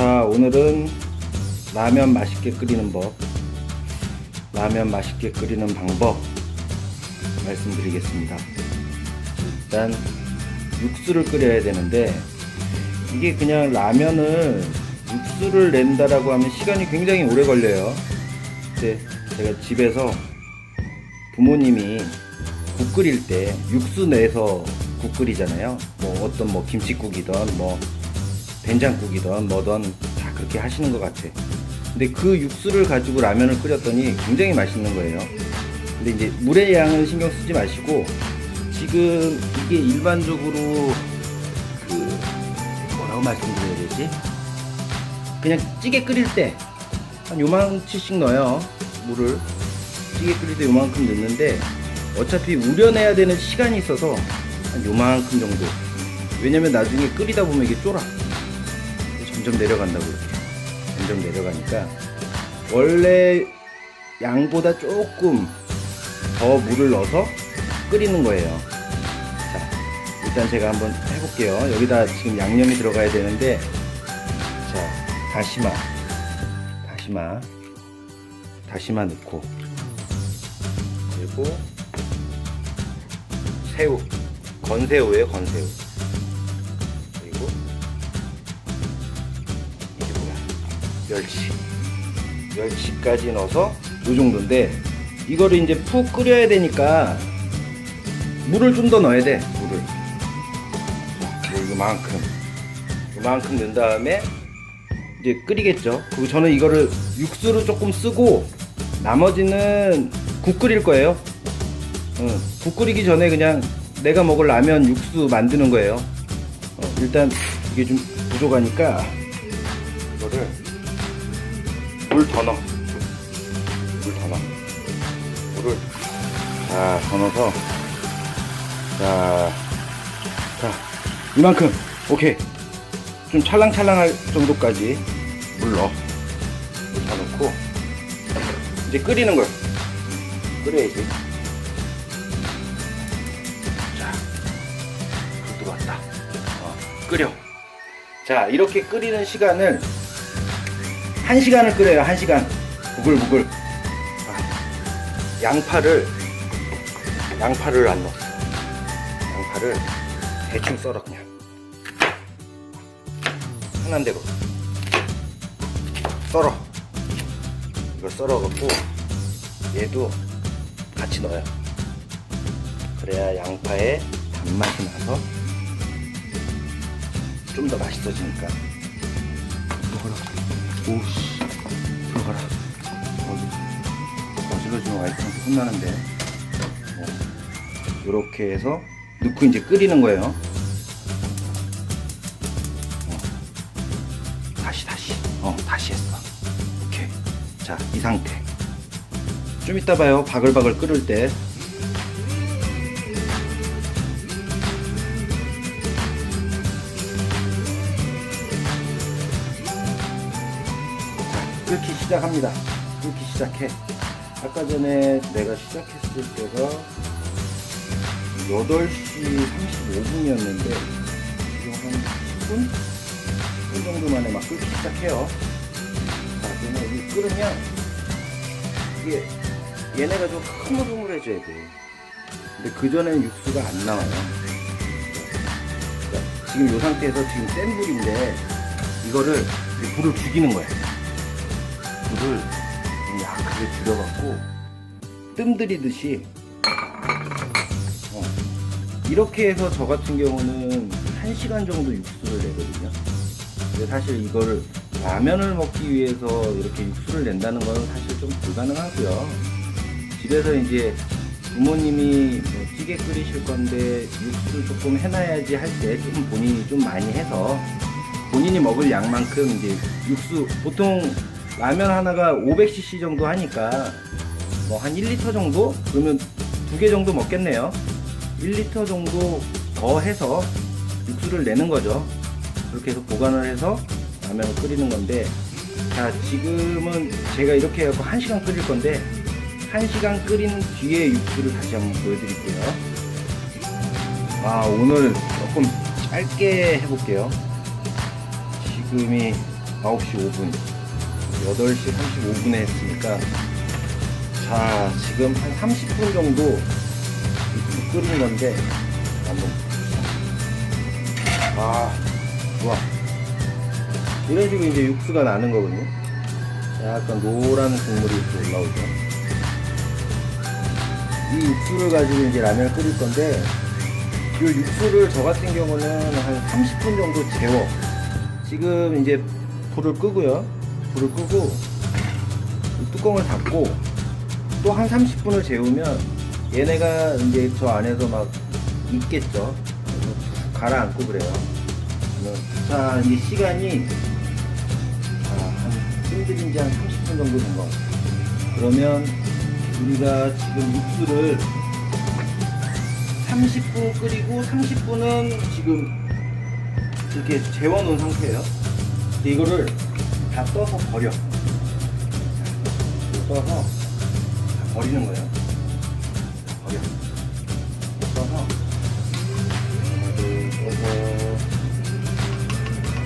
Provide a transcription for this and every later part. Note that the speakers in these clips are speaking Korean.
자, 오늘은 라면 맛있게 끓이는 법, 라면 맛있게 끓이는 방법 말씀드리겠습니다. 일단 육수를 끓여야 되는데 이게 그냥 라면을 육수를 낸다라고 하면 시간이 굉장히 오래 걸려요. 근데 제가 집에서 부모님이 국 끓일 때 육수 내서 국 끓이잖아요. 뭐 어떤 뭐 김치국이든 뭐 된장국이든 뭐든 다 그렇게 하시는 것 같아. 근데 그 육수를 가지고 라면을 끓였더니 굉장히 맛있는 거예요. 근데 이제 물의 양을 신경 쓰지 마시고 지금 이게 일반적으로 그 뭐라고 말씀드려야 되지? 그냥 찌개 끓일 때 한 요만치씩 넣어요. 물을 찌개 끓일 때 요만큼 넣는데 어차피 우려내야 되는 시간이 있어서 한 요만큼 정도. 왜냐면 나중에 끓이다 보면 이게 쫄아. 점점 내려간다고 이렇게. 점점 내려가니까 원래 양보다 조금 더 물을 넣어서 끓이는 거예요. 자, 일단 제가 한번 해볼게요. 여기다 지금 양념이 들어가야 되는데, 자, 다시마, 다시마, 다시마 넣고, 그리고 새우, 건새우예요, 건새우. 멸치. 멸치까지 넣어서 이 정도인데 이거를 이제 푹 끓여야 되니까 물을 좀 더 넣어야 돼 물을. 이만큼. 이만큼 넣은 다음에 이제 끓이겠죠. 그리고 저는 이거를 육수를 조금 쓰고 나머지는 국 끓일 거예요. 응, 국 끓이기 전에 그냥 내가 먹을 라면 육수 만드는 거예요. 어, 일단 이게 좀 부족하니까 이거를 물 더 넣어. 물 더 넣어. 물을 자, 더 넣어서 자, 자, 이만큼. 오케이. 좀 찰랑찰랑할 정도까지 물 넣어. 물더 넣고 이제 끓이는 걸 끓여야지. 자, 불 들어왔다. 어, 끓여. 자, 이렇게 끓이는 시간을 한 시간을 끓여요. 한 시간. 부글부글. 아, 양파를 양파를 안 넣었어. 양파를 대충 썰어 그냥. 편한 대로 썰어. 이걸 썰어갖고 얘도 같이 넣어요. 그래야 양파에 단맛이 나서 좀 더 맛있어지니까. 먹어라. 오씨 들어가라 어디 어질러지면 와이프한테 혼나는데. 이렇게 해서 넣고 이제 끓이는 거예요. 어. 다시 다시. 어 다시 했어. 오케이. 자 이 상태. 좀 이따 봐요. 바글바글 끓을 때 시작합니다. 끓기 시작해. 아까 전에 내가 시작했을 때가 8시 35분이었는데 지금 한 10분? 10분 정도 만에 막 끓기 시작해요. 자, 그러면 여기 끓으면 이게 얘네가 좀 흐물흐물해져야 돼. 근데 그 전에는 육수가 안 나와요. 그러니까 지금 이 상태에서 지금 센 불인데 이거를 불을 죽이는 거야. 불을 좀 약하게 줄여갖고 뜸들이듯이 어, 이렇게 해서 저 같은 경우는 1시간 정도 육수를 내거든요. 근데 사실 이거를 라면을 먹기 위해서 이렇게 육수를 낸다는 건 사실 좀 불가능하고요. 집에서 이제 부모님이 뭐 찌개 끓이실 건데 육수 조금 해놔야지 할때 조금 본인이 좀 많이 해서 본인이 먹을 양만큼 이제 육수 보통 라면 하나가 500cc 정도 하니까 뭐 한 1리터 정도? 그러면 두 개 정도 먹겠네요. 1리터 정도 더 해서 육수를 내는 거죠. 그렇게 해서 보관을 해서 라면을 끓이는 건데 자 지금은 제가 이렇게 해갖고 1시간 끓일 건데 1시간 끓인 뒤에 육수를 다시 한번 보여드릴게요. 아 오늘 조금 짧게 해볼게요. 지금이 9시 5분 8시 35분에 했으니까 자 지금 한 30분 정도 끓인 건데 한번 아 좋아. 이런 식으로 이제 육수가 나는 거거든요. 약간 노란 국물이 이렇게 올라오죠. 이 육수를 가지고 이제 라면을 끓일 건데 이 육수를 저 같은 경우는 한 30분 정도 재워. 지금 이제 불을 끄고요 불을 끄고 이 뚜껑을 닫고 또 한 30분을 재우면 얘네가 이제 저 안에서 막 있겠죠. 가라앉고 그래요. 자 이제 시간이 자한 뜸들인지 한 30분 정도 된 것 같아요. 그러면 우리가 지금 육수를 30분 끓이고 30분은 지금 이렇게 재워놓은 상태예요. 이거를 다 떠서 버려. 떠서 다 버리는 거예요. 다 버려. 떠서 떠서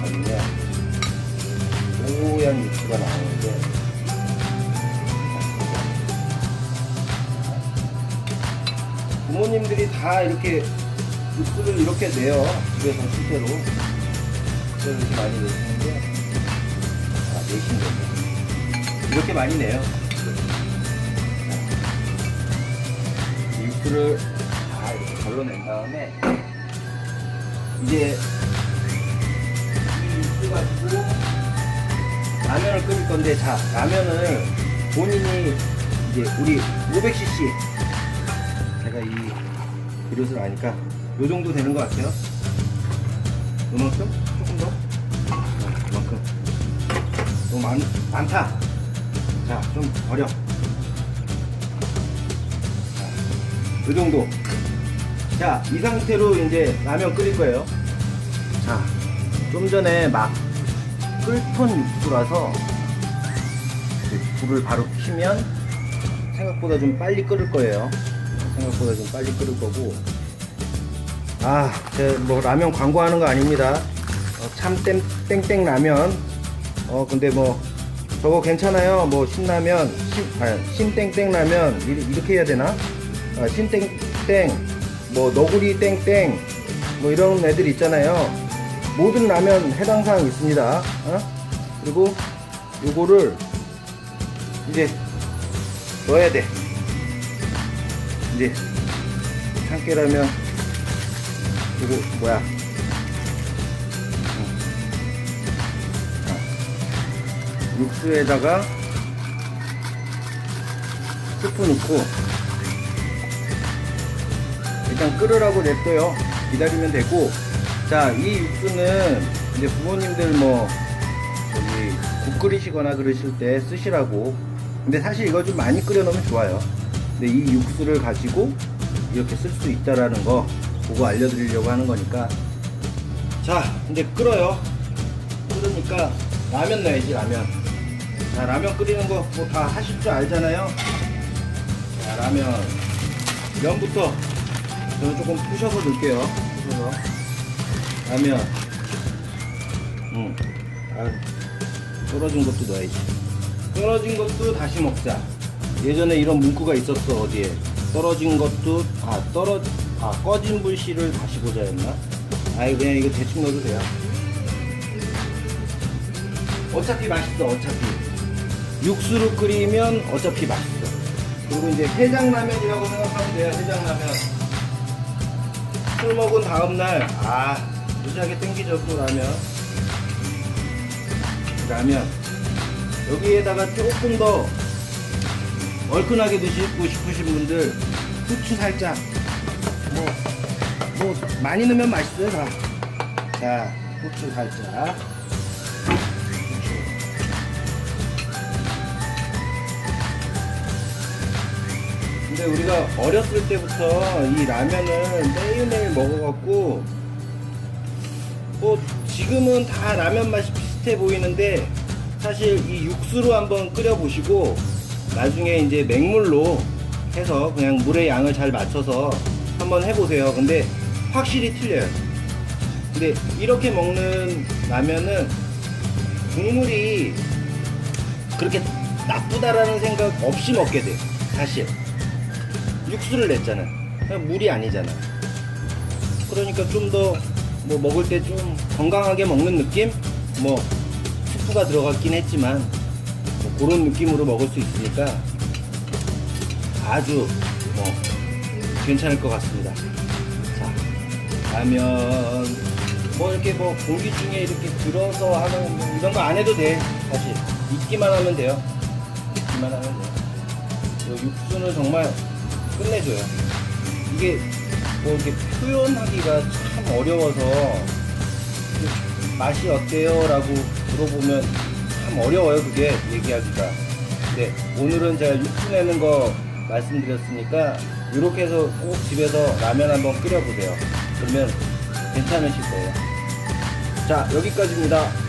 버리면 뽀얀 육수가 나오는데 부모님들이 다 이렇게 육수를 이렇게 내요. 집에서 실제로. 그래서 이렇게 많이 내시 내신 거죠. 이렇게 많이 내요. 육수를 다 이렇게 걸러낸 다음에, 이제 이 육수 가지고 라면을 끓일 건데, 자, 라면을 본인이 이제 우리 500cc 제가 이 그릇을 아니까 요 정도 되는 것 같아요. 요만큼? 너무 많, 많다. 자, 좀 버려. 자, 요 정도. 자, 이 상태로 이제 라면 끓일 거예요. 자, 좀 전에 막 끓던 육수라서 불을 바로 켜면 생각보다 좀 빨리 끓을 거예요. 생각보다 좀 빨리 끓을 거고. 아, 제뭐 라면 광고하는 거 아닙니다. 어, 참 땡, 땡땡 라면. 어, 근데 뭐 저거 괜찮아요. 뭐 신라면, 신, 아니, 신땡땡 라면 이- 이렇게 해야 되나? 아, 신땡땡, 뭐 너구리 땡땡, 뭐 이런 애들 있잖아요. 모든 라면 해당 사항 있습니다. 어? 그리고 요거를 이제 넣어야 돼. 이제 참깨라면 이거 뭐야? 육수에다가 스프 넣고 일단 끓으라고 냅둬요. 기다리면 되고 자 이 육수는 이제 부모님들 뭐 저기 국 끓이시거나 그러실 때 쓰시라고 근데 사실 이거 좀 많이 끓여 놓으면 좋아요. 근데 이 육수를 가지고 이렇게 쓸 수 있다라는 거 그거 알려드리려고 하는 거니까 자 이제 끓어요 끓으니까 라면 넣어야지 라면. 자 라면 끓이는 거뭐다 하실 줄 알잖아요. 자 라면. 면부터 저는 조금 부셔서 넣을게요. 부셔서. 라면. 음 아, 떨어진 것도 넣어야지. 떨어진 것도 다시 먹자. 예전에 이런 문구가 있었어 어디에. 떨어진 것도 아 떨어 아 꺼진 불씨를 다시 보자였나? 아이 그냥 이거 대충 넣어도 돼요. 어차피 맛있어 어차피 육수를 끓이면 어차피 맛있어. 그리고 이제 해장라면이라고 생각하면 돼요 해장라면. 술 먹은 다음 날 아 무지하게 땡기죠 또 라면. 라면. 여기에다가 조금 더 얼큰하게 드시고 싶으신 분들 후추 살짝 뭐, 뭐 많이 넣으면 맛있어요 다. 자 후추 살짝 근데 우리가 어렸을 때부터 이 라면을 매일매일 먹어갖고 뭐 지금은 다 라면 맛이 비슷해 보이는데 사실 이 육수로 한번 끓여 보시고 나중에 이제 맹물로 해서 그냥 물의 양을 잘 맞춰서 한번 해보세요. 근데 확실히 틀려요. 근데 이렇게 먹는 라면은 국물이 그렇게 나쁘다라는 생각 없이 먹게 돼요. 사실 육수를 냈잖아. 물이 아니잖아. 그러니까 좀 더 뭐 먹을 때 좀 건강하게 먹는 느낌? 뭐 스프가 들어갔긴 했지만 뭐 그런 느낌으로 먹을 수 있으니까 아주 뭐 괜찮을 것 같습니다. 자, 라면 뭐 이렇게 뭐 공기 중에 이렇게 들어서 하는 뭐 이런 거 안 해도 돼 사실 익기만 하면 돼요. 익기만 하면 돼요. 이 육수는 정말 끝내줘요. 이게 뭐 이렇게 표현하기가 참 어려워서 맛이 어때요? 라고 물어보면 참 어려워요, 그게 얘기하기가. 근데 오늘은 제가 육수 내는 거 말씀드렸으니까 이렇게 해서 꼭 집에서 라면 한번 끓여보세요. 그러면 괜찮으실 거예요. 자, 여기까지입니다.